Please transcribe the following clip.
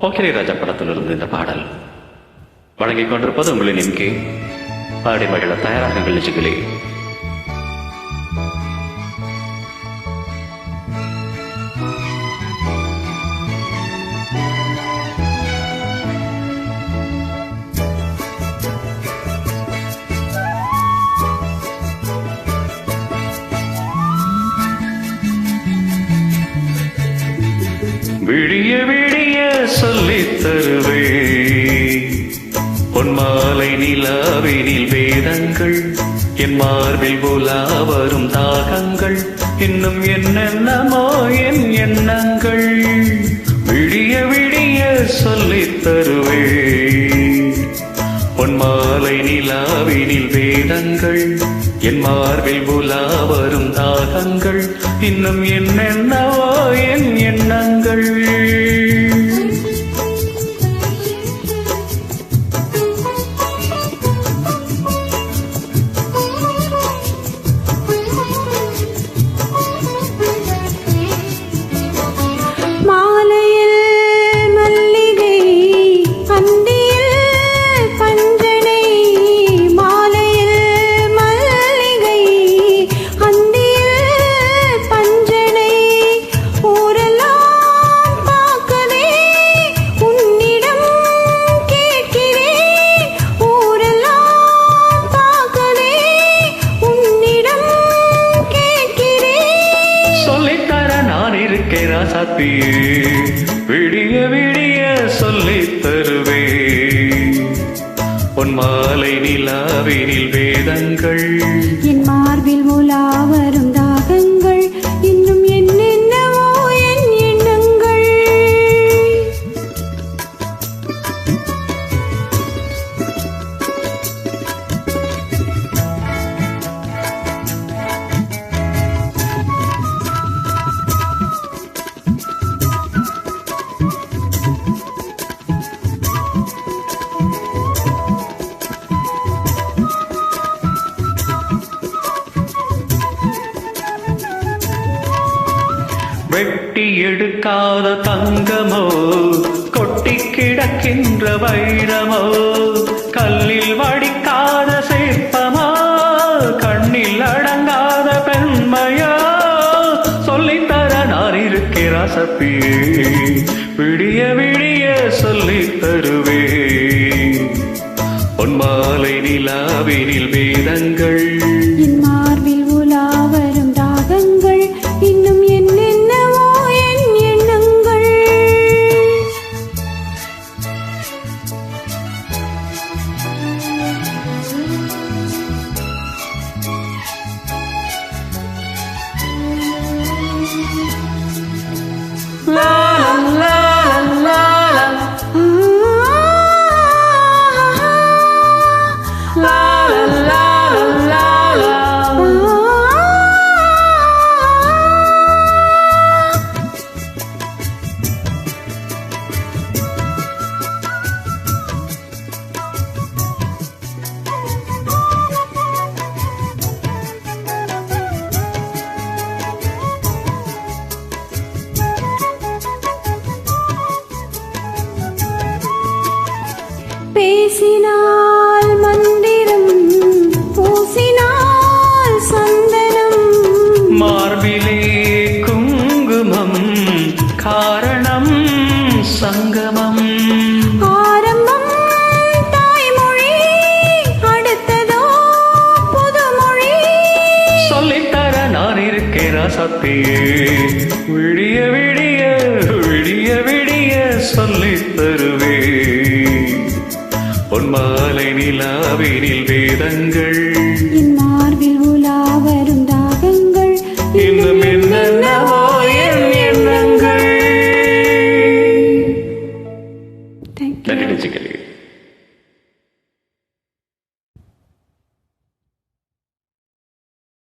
Okay ராஜா படத்திலிருந்து இந்த பாடல். வழங்கிக் கொண்டிருப்பது உங்களின் எம்கே பாடி மகிழ தயாராகுங்கள் நிஜங்களே. விடிய விடிய சொல்லி தருவே பொன்மாலை நிலாவினில் வேதங்கள் என் மார்பில் போலா வரும் தாகங்கள் இன்னும் என்னென்னமோ என் எண்ணங்கள். விடிய விடிய சொல்லி தருவே பொன்மாலை நிலாவினில் வேதங்கள் என் மார்பில் உலா வரும் தாகங்கள் இன்னும் என்னென்னவோ என் எண்ணங்கள். விடிய விடிய சொல்லி தருவே உன் மாலை நிலாவினில் வேதங்கள். என் மார்பில் உலா வரும் எடுக்காத தங்கமோ கொட்டி கிடக்கின்ற வைரமோ கல்லில் வடிக்காத சிற்பமோ கண்ணில் அடங்காத பெண்மையோ சொல்லித்தர நான் இருக்கிற சப்பியே விடிய விடிய சொல்லித் தருவே பொன்மாலை நிலாவினில் வே பேசினால் மந்திரம் பூசினால் சந்தனம். மார்பிலே குங்குமம் காரணம் சங்கமம். ஆரம்பம் தாய்மொழி அடுத்ததோ புதுமொழி. சொல்லித்தர நான் இருக்கிற சத்தியே விடிய விடிய விடிய விடிய சொல்லித் एनर्जी के लिए।